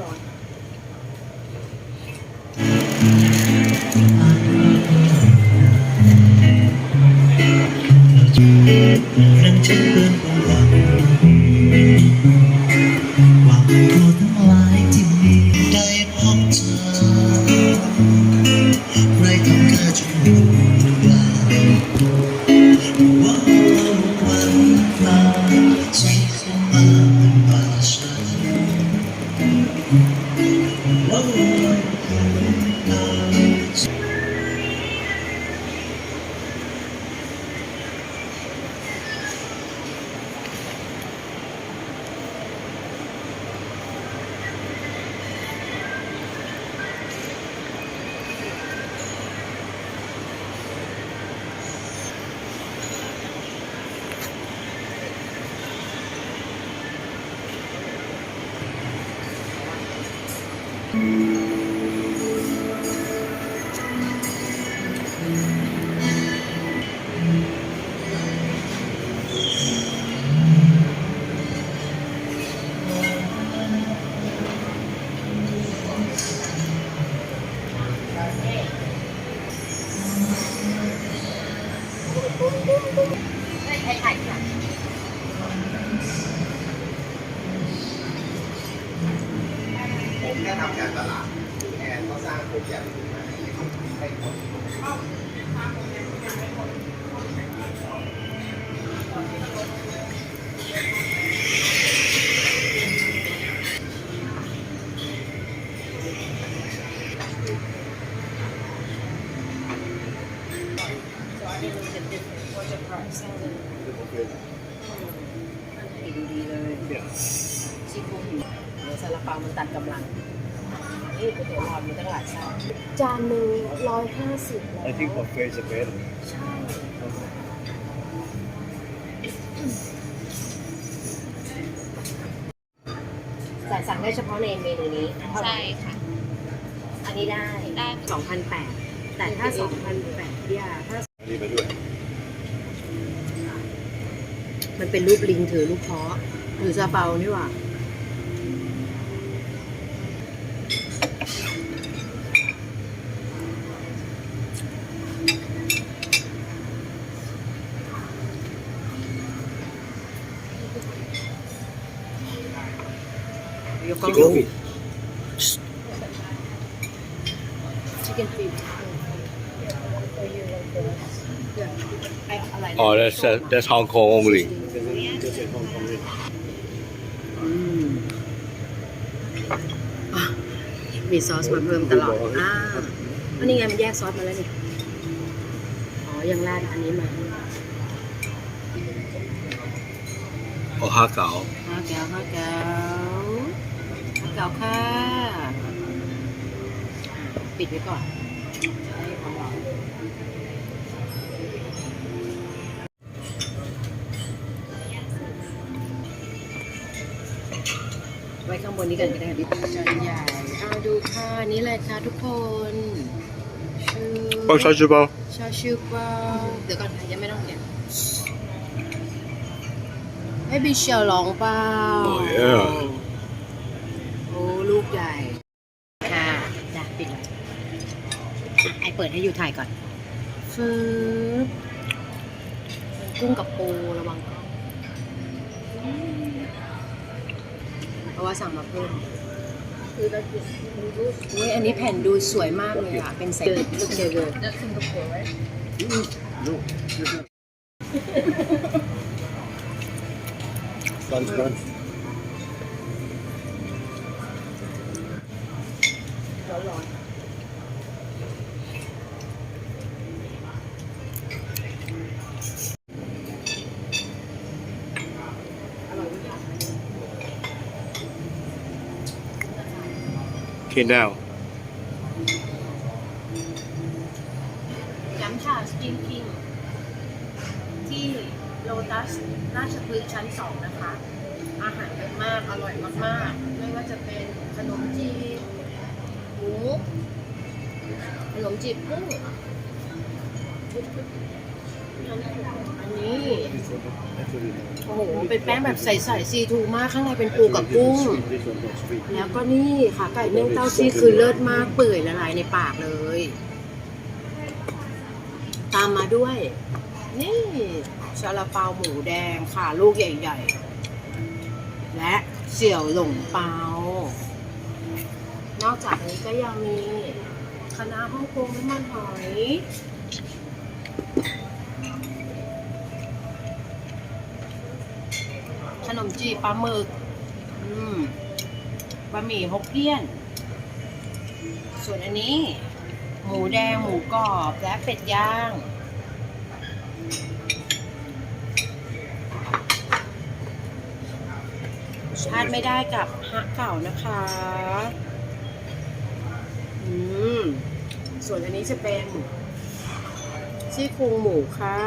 ร้อ ให้ แค่ทำการตลาดแอนก็สร้างโปรแกรมขึ้นมาให้คนให้คนดูดีเลยซี่โครงหมูเดี๋ย ซาลาเปามันตัดกำลังนี่ก๋วยเตี๋ยวหลอดมีตั้งหลายไส้จานหนึ่งร้อยห้าสิบแล้ว I think buffet is better. ใช่ แต่สั่งได้เฉพาะในเมนูนี้เท่าไหร่ใช่ค่ะ อันนี้ได้ได้ สองพันแปดแต่ถ้าสองพันแปดพี่ยาถ้าอันนี้มาด้วยมันเป็นรูปลิงถือลูกเพาะหรือซาเปานี่หว่า เดี๋ยวกล้องดู chicken feet อะไรนะ Oh, that's uh, that's Hong Kong only. อืมอะมีซอสมาเพิ่มตลอดอ่าอันนี้ไงมันแยกซอสมาแล้วนี่ อ๋อ ยังราดอันนี้มา Oh, ha gao. ห้าแก้วห้าแก้วห้าแก้ วค่ะอ่ะปิดไว้ก่อนจะได้ความร้อนไว้ข้างบนนี้กันก็ได้ค่ะพี่จานใหญ่เอาดูค่ะ นี่เลยค่ะทุกคนชื่อ 包小纸包。 ชาชูเปาเดี๋ยวก่อนค่ะยังไม่ต้องเนี่ยให้บิเชลลองเปล่า โอ้ยเอ้ย โอ้ลูก ใหญ่ ค่ะจ้ะปิดเลยอะไอเปิดให้อยู่ถ่ายก่อนฟืบกุ้งกับปูระวังกล้องอืมเพราะว่าสั่งมาเพิ่มอุ้ยอันนี้แผ่นดูสวยมากเลยอะ เป็นใส่ลูกเจอเลย Lunch, lunch. โอเค now ย้ำชาสกินคิงที่โลตัสราชพฤกษ์ชั้นสองนะคะ อาหารเยอะมาก อร่อยมาก ๆ ไม่ว่าจะเป็นขนมจีบ หมูขนมจีบกุ้งอันนี้ โอ้โห เป็นแป้งแบบใสๆซีทูมาก ข้างในเป็นปูกับกุ้ง แล้วก็นี่ค่ะ ไก่เมี่ยงเต้าซี่คือเลิศมากเปื่อยละลายในปากเลย ตามมาด้วย นี่ซาลาเปาหมูแดงค่ะ ลูกใหญ่ ๆ และเสี่ยวหลงเปา อกจากนี้ก็ยังมีคณะน้าฮ่องกงน้ำมันหอยขนมจีบปลาหมึกบะหมี่ฮกเกี้ยน ส่วนอันนี้ หมูแดงหมูกรอบและเป็ดย่างพลาดไม่ได้กับฮะเก่านะคะ อืมส่วนอันนี้จะเป็นซี่โครงหมูค่ะ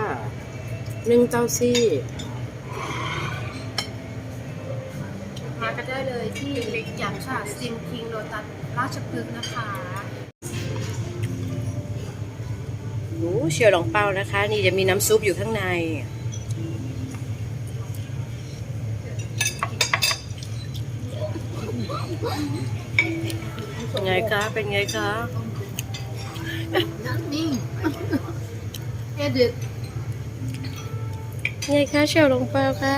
นึ่งเต้าซี่มากันได้เลยที่หยันค่ะซิมคิงโรตัสราชพฤกษ์นะคะโอ้เชียวหลงเปานะคะ นี่จะมีน้ำซุปอยู่ข้างในเป็น ไงคะ เป็นไงคะ Nothing. Edit. ไงคะเชียวหลงเปาคะ